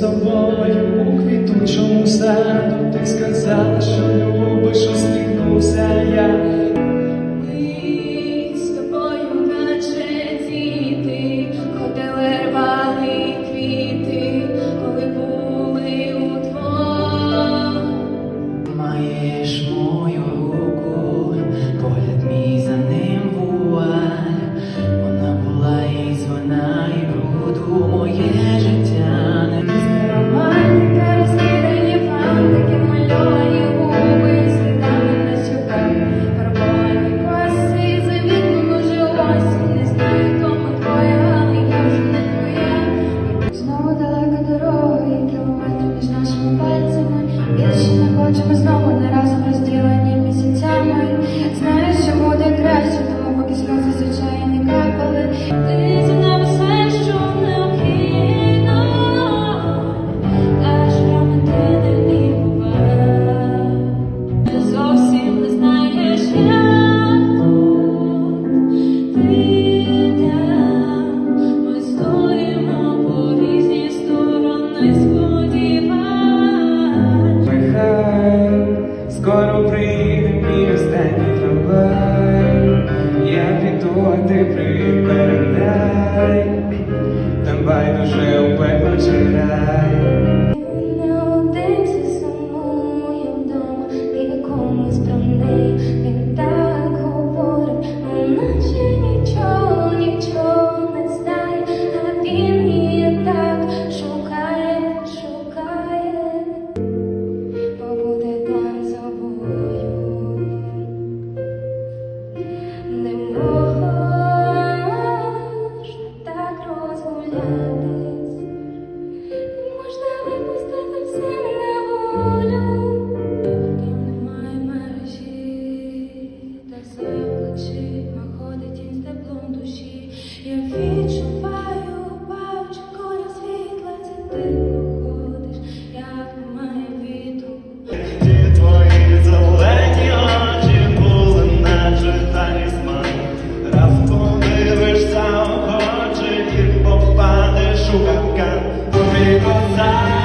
тобою у квітучому саду, ти сказала, що любиш, усміхнувся я. tonight очима ходить тінь теплом душі, я відчуваю, бачу, коли світла ти проходиш, як немає вітру. Ті твої зелені очі були наче талісман, Раптом дивишся і попадеш у капкан, тобі козак.